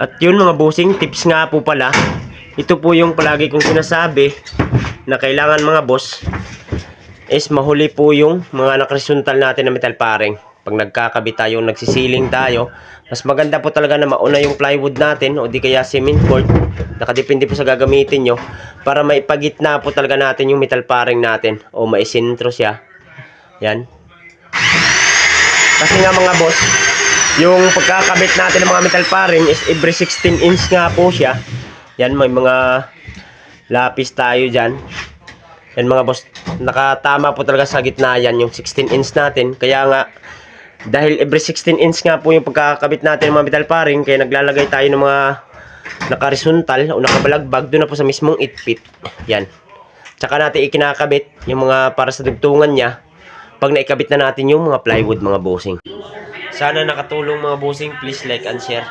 At yun mga bossing, tips nga po pala. Ito po yung palagi kong sinasabi na kailangan mga boss is mahuli po yung mga nakarisontal natin na metal paring. Pag nagkakabit tayo, nagsisiling tayo, mas maganda po talaga na mauna yung plywood natin o di kaya cement board. Nakadepende po sa gagamitin nyo para maipagitna po talaga natin yung metal paring natin o maisintro siya. Yan. Kasi nga mga boss, yung pagkakabit natin ng mga metal paring is every 16 inch nga po siya. Yan, may mga lapis tayo dyan. Yan mga boss, nakatama po talaga sa gitna yan yung 16 inch natin. Kaya nga, dahil every 16 inch nga po yung pagkakabit natin ng mga metal paring, kaya naglalagay tayo ng mga nakarisontal o nakabalagbag doon na po sa mismong itpit. Yan. Tsaka natin ikinakabit yung mga para sa dugtungan niya pag naikabit na natin yung mga plywood mga bossing. Sana nakatulong mga bossing. Please like and share.